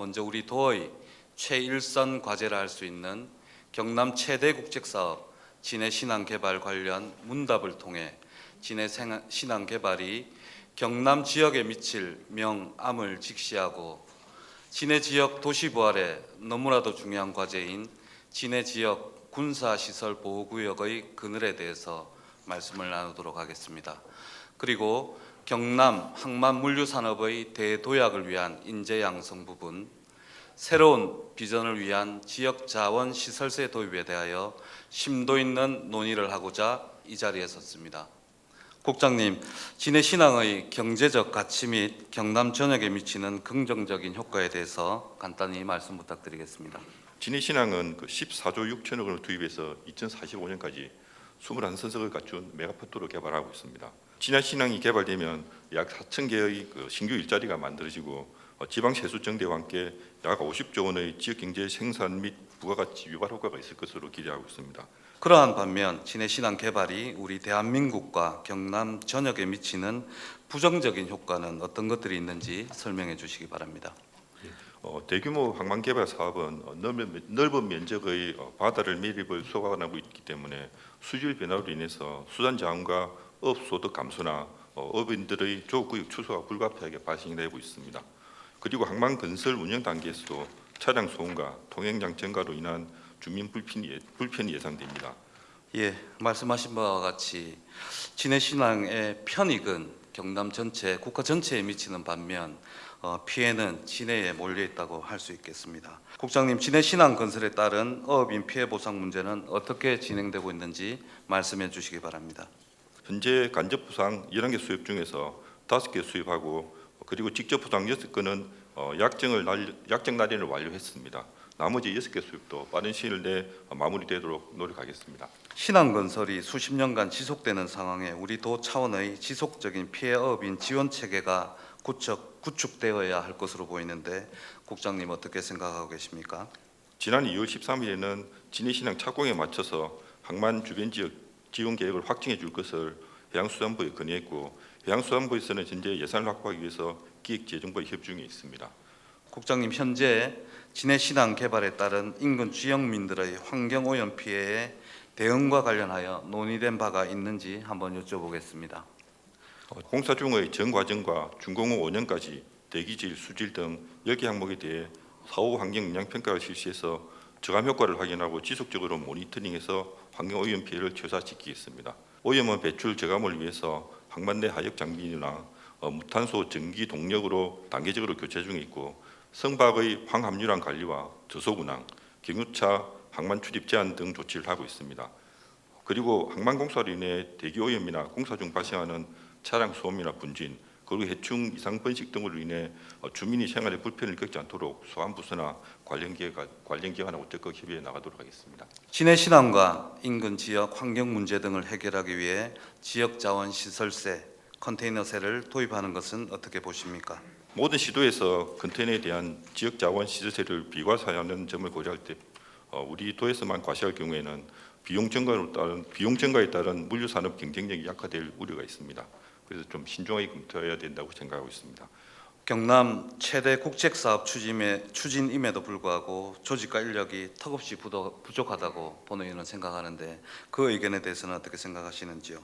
먼저 우리 도의 최일선 과제라 할 수 있는 경남 최대 국책 사업 진해 신앙 개발 관련 문답을 통해 진해 생- 신앙 개발이 경남 지역에 미칠 명암을 직시하고 진해 지역 도시 부활에 너무나도 중요한 과제인 진해 지역 군사 시설 보호 구역의 그늘에 대해서 말씀을 나누도록 하겠습니다. 그리고 경남 항만 물류 산업의 대도약을 위한 인재 양성 부분, 새로운 비전을 위한 지역 자원 시설세 도입에 대하여 심도 있는 논의를 하고자 이 자리에 섰습니다. 국장님, 진해 신앙의 경제적 가치 및 경남 전역에 미치는 긍정적인 효과에 대해서 간단히 말씀 부탁드리겠습니다. 진해 신항은 그 14조 6천억 원을 투입해서 2045년까지 21선석을 갖춘 메가포트로 개발하고 있습니다. 진해 신항이 개발되면 약 4천 개의 그 신규 일자리가 만들어지고 어, 지방 세수 정대와 함께 약 50조 원의 지역 경제 생산 및 부가가치 유발 효과가 있을 것으로 기대하고 있습니다. 그러한 반면 진해 신앙 개발이 우리 대한민국과 경남 전역에 미치는 부정적인 효과는 어떤 것들이 있는지 설명해 주시기 바랍니다. 어, 대규모 항만 개발 사업은 어, 넓은, 넓은 면적의 어, 바다를 매립을 소각하고 있기 때문에 수질 변화로 인해서 수단 저항과 업 소득 감소나 어, 업인들의 조구역 추소가 불가피하게 발생되고 있습니다. 그리고 항만 건설 운영 단계에서도 차량 소음과 통행량 증가로 인한 주민 불편이, 예- 불편이 예상됩니다. 예, 말씀하신 바와 같이 진해 신앙의 편익은 경남 전체, 국가 전체에 미치는 반면 어, 피해는 진해에 몰려 있다고 할 수 있겠습니다. 국장님, 진해 신앙 건설에 따른 어업인 피해 보상 문제는 어떻게 진행되고 있는지 말씀해 주시기 바랍니다. 현재 간접 부상 11개 수입 중에서 5개 수입하고 그리고 직접 부상 6건은 어, 약정을 날, 약정 날인을 완료했습니다. 나머지 6개 수입도 빠른 시일 내에 마무리되도록 노력하겠습니다. 신앙 건설이 수십 년간 지속되는 상황에 우리 도 차원의 지속적인 피해 어업인 지원 체계가 구축, 구축되어야 할 것으로 보이는데 국장님 어떻게 생각하고 계십니까? 지난 2월 13일에는 진해신항 착공에 맞춰서 항만 주변 지역 지원 계획을 확정해 줄 것을 해양수산부에 건의했고 해 양수산부에서는 현재 예산을 확보하기 위해서 기획재정부와 협의 중에 있습니다. 국장님 현재 진해 신앙 개발에 따른 인근 지역민들의 환경 오염 피해에 대응과 관련하여 논의된 바가 있는지 한번 여쭤보겠습니다. 어, 공사 중의 전 과정과 준공 후 5년까지 대기질, 수질 등 10개 항목에 대해 사후 환경 영향 평가를 실시해서 저감 효과를 확인하고 지속적으로 모니터링해서 환경 오염 피해를 최소화시키겠습니다. 오염원 배출 저감을 위해서 내 하역 장비나 어, 무탄소 전기 동력으로 단계적으로 교체 중에 있고 성박의 황함유량 관리와 저속 운항, 경유차 항만 출입 제한 등 조치를 하고 있습니다. 그리고 항만 공사로 인해 대기 오염이나 공사 중 발생하는 차량 소음이나 분진 그리고 해충 이상 번식 등으로 인해 어, 주민이 생활에 불편을 겪지 않도록 소환부서나 관련 기회가 관련 기관하고 적극 협의해 나가도록 하겠습니다. 진해 신앙과 인근 지역 환경 문제 등을 해결하기 위해 지역 자원 시설세, 컨테이너세를 도입하는 것은 어떻게 보십니까? 모든 시도에서 컨테이너에 대한 지역 자원 시설세를 비과세하는 점을 고려할 때 어, 우리 도에서만 과세할 경우에는 비용 증가로 따른 비용 증가에 따른 물류 산업 경쟁력이 약화될 우려가 있습니다. 그래서 좀 신중하게 검토해야 된다고 생각하고 있습니다. 경남 최대 국책 사업 추진에, 추진임에도 불구하고 조직과 인력이 턱없이 부족하다고 본의원은 생각하는데 그 의견에 대해서는 어떻게 생각하시는지요?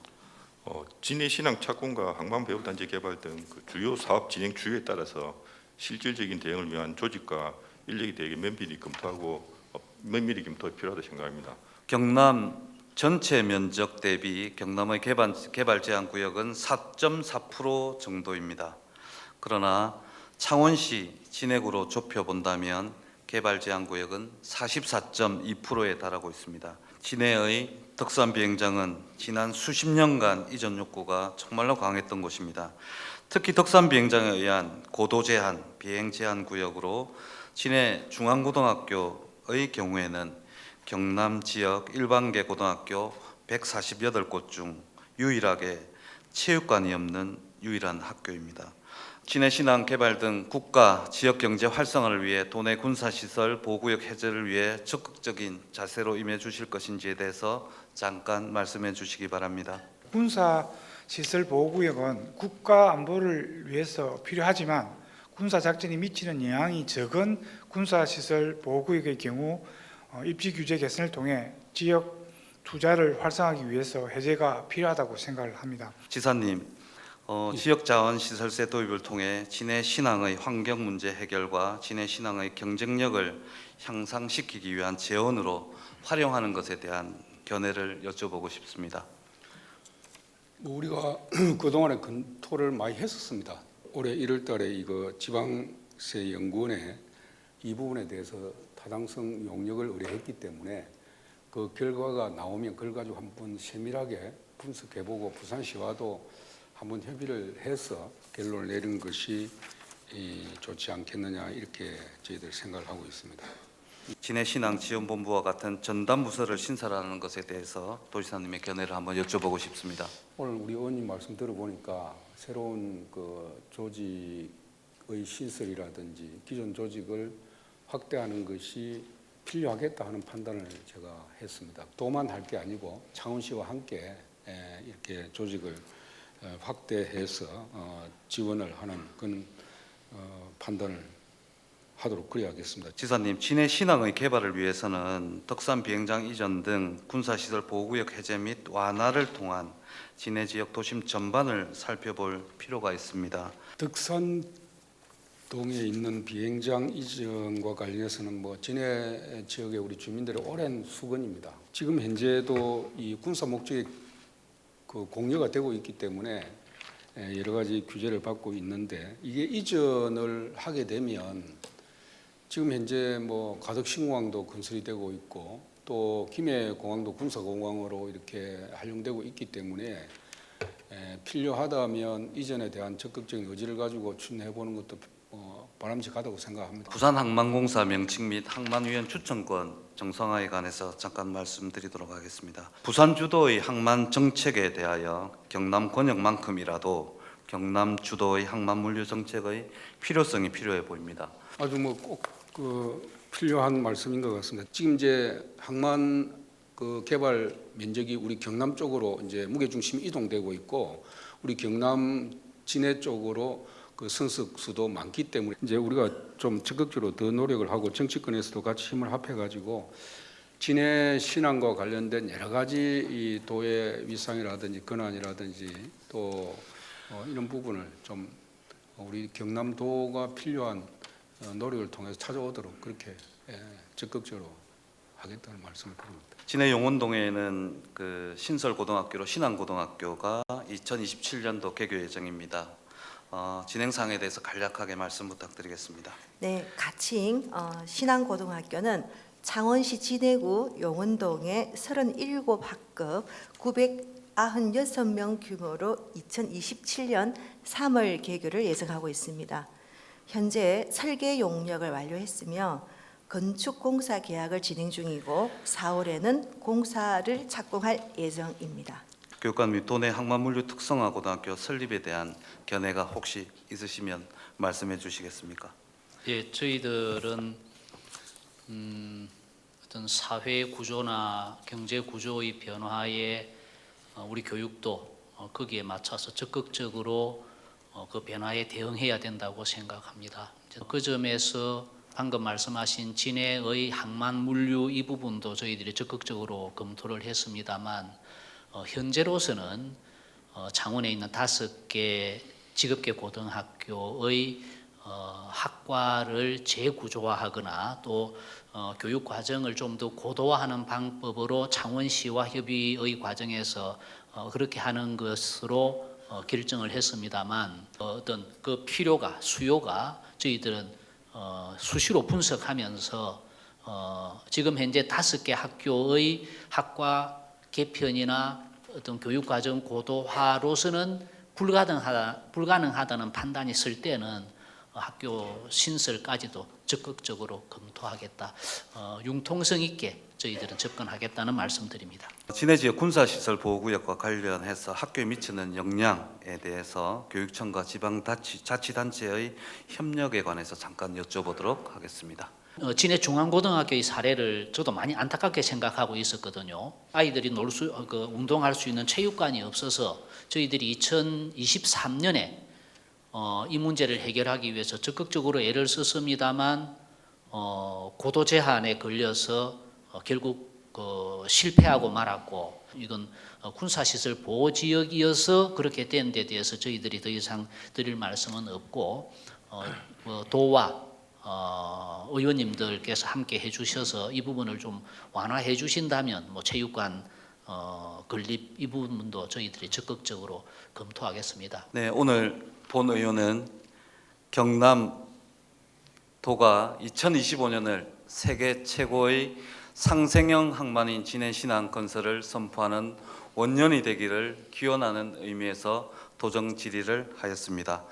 어, 진해 신항 착공과 항만 배후 단지 개발 등 그 주요 사업 진행 추이에 따라서 실질적인 대응을 위한 조직과 인력에 대해 면밀히 검토하고 어, 면밀히 검토가 필요하다고 생각합니다. 경남 전체 면적 대비 경남의 개발, 개발 제한 구역은 4.4% 정도입니다. 그러나 창원시 진해구로 좁혀 본다면 개발 제한 구역은 44.2%에 달하고 있습니다. 진해의 덕산 비행장은 지난 수십 년간 이전 욕구가 정말로 강했던 곳입니다. 특히 덕산 비행장에 의한 고도 제한, 비행 제한 구역으로 진해 중앙고등학교의 경우에는 경남 지역 일반계 고등학교 148곳 중 유일하게 체육관이 없는 유일한 학교입니다. 진해 신앙 개발 등 국가 지역 경제 활성화를 위해 도내 군사 시설 보호구역 해제를 위해 적극적인 자세로 임해 주실 것인지에 대해서 잠깐 말씀해 주시기 바랍니다. 군사 시설 보호구역은 국가 안보를 위해서 필요하지만 군사 작전이 미치는 영향이 적은 군사 시설 보호구역의 경우 어, 입지 규제 개선을 통해 지역 투자를 활성화하기 위해서 해제가 필요하다고 생각을 합니다. 지사님, 어, 지역 자원 시설세 도입을 통해 진해 신항의 환경 문제 해결과 진해 신항의 경쟁력을 향상시키기 위한 재원으로 활용하는 것에 대한 견해를 여쭤보고 싶습니다. 뭐 우리가 그동안에 검토를 많이 했었습니다. 올해 1월 달에 이거 지방세 연구원에 이 부분에 대해서 타당성 용역을 의뢰했기 때문에 그 결과가 나오면 그걸 가지고 한번 세밀하게 분석해보고 부산시와도 한번 협의를 해서 결론을 내리는 것이 이 좋지 않겠느냐 이렇게 저희들 생각을 하고 있습니다. 진해 신항 지원본부와 같은 전담 부서를 신설하는 것에 대해서 도지사님의 견해를 한번 여쭤보고 싶습니다. 오늘 우리 의원님 말씀 들어보니까 새로운 그 조직의 신설이라든지 기존 조직을 확대하는 것이 필요하겠다 하는 판단을 제가 했습니다. 도만 할 게 아니고 창원시와 함께 에, 이렇게 조직을 어, 확대해서 어, 지원을 하는 그런 어, 판단을 하도록 그래야겠습니다. 지사님, 진해 신항의 개발을 위해서는 덕산 비행장 이전 등 군사시설 보호구역 해제 및 완화를 통한 진해 지역 도심 전반을 살펴볼 필요가 있습니다. 덕산 동에 있는 비행장 이전과 관련해서는 뭐 진해 지역의 우리 주민들의 오랜 수건입니다. 지금 현재도 이 군사 목적의 그 공여가 되고 있기 때문에 에, 여러 가지 규제를 받고 있는데 이게 이전을 하게 되면 지금 현재 뭐 가덕 신공항도 건설이 되고 있고 또 김해 공항도 군사 공항으로 이렇게 활용되고 있기 때문에 에, 필요하다면 이전에 대한 적극적인 의지를 가지고 추진해 보는 것도 어, 바람직하다고 생각합니다. 부산항만공사 명칭 및 항만위원 추천권 정상화에 관해서 잠깐 말씀드리도록 하겠습니다. 부산 주도의 항만 정책에 대하여 경남 권역만큼이라도 경남 주도의 항만 물류 정책의 필요성이 필요해 보입니다. 아주 뭐꼭그 필요한 말씀인 것 같습니다. 지금 이제 항만 그 개발 면적이 우리 경남 쪽으로 이제 무게 중심이 이동되고 있고 우리 경남 진해 쪽으로 그 선습 수도 많기 때문에 이제 우리가 좀 적극적으로 더 노력을 하고 정치권에서도 같이 힘을 합해 가지고 진해 신앙과 관련된 여러 가지 이 도의 위상이라든지 권한이라든지 또 어, 이런 부분을 좀 우리 경남도가 필요한 어, 노력을 통해서 찾아오도록 그렇게 예, 적극적으로 하겠다는 말씀을 드립니다. 진해 용원동에는 그 신설 고등학교로 신안 고등학교가 2027년도 개교 예정입니다. 어, 진행상에 대해서 간략하게 말씀 부탁드리겠습니다. 네, 가칭 어, 신안고등학교는 창원시 진해구 용원동의 37학급 996명 규모로 2027년 3월 개교를 예정하고 있습니다. 현재 설계 용역을 완료했으며 건축 공사 계약을 진행 중이고 4월에는 공사를 착공할 예정입니다. 교육관 및 도내 항만물류 특성화 고등학교 설립에 대한 견해가 혹시 있으시면 말씀해 주시겠습니까? 예, 저희들은 음, 어떤 사회 구조나 경제 구조의 변화에 어, 우리 교육도 어, 거기에 맞춰서 적극적으로 어, 그 변화에 대응해야 된다고 생각합니다. 그 점에서 방금 말씀하신 진해의 항만 물류 이 부분도 저희들이 적극적으로 검토를 했습니다만 어, 현재로서는 어, 창원에 있는 다섯 개 직업계 고등학교의 어, 학과를 재구조화하거나 또 어, 교육 과정을 좀 더 고도화하는 방법으로 창원시와 협의의 과정에서 어, 그렇게 하는 것으로 어, 결정을 했습니다만 어, 어떤 그 필요가 수요가 저희들은 어, 수시로 분석하면서 어, 지금 현재 다섯 개 학교의 학과 개편이나 어떤 교육 과정 고도화로서는 불가능하다 불가능하다는 판단이 있을 때는 어, 학교 신설까지도 적극적으로 검토하겠다. 어, 융통성 있게 저희들은 접근하겠다는 말씀드립니다. 진해 지역 군사시설 보호구역과 관련해서 학교에 미치는 영향에 대해서 교육청과 지방자치단체의 협력에 관해서 잠깐 여쭤보도록 하겠습니다. 어, 진해 중앙고등학교의 사례를 저도 많이 안타깝게 생각하고 있었거든요. 아이들이 놀 수, 그 운동할 수 있는 체육관이 없어서 저희들이 2023년에 어, 이 문제를 해결하기 위해서 적극적으로 애를 썼습니다만 어, 고도 제한에 걸려서 어, 결국 그 실패하고 말았고 이건 어, 군사시설 보호 지역이어서 그렇게 된 데 대해서 저희들이 더 이상 드릴 말씀은 없고 어, 뭐 도와 어, 의원님들께서 함께 해주셔서 이 부분을 좀 완화해 주신다면 뭐 체육관 어, 건립 이 부분도 저희들이 적극적으로 검토하겠습니다. 네, 오늘 본 의원은 경남 도가 2025년을 세계 최고의 상생형 항만인 진해 신항 건설을 선포하는 원년이 되기를 기원하는 의미에서 도정 질의를 하였습니다.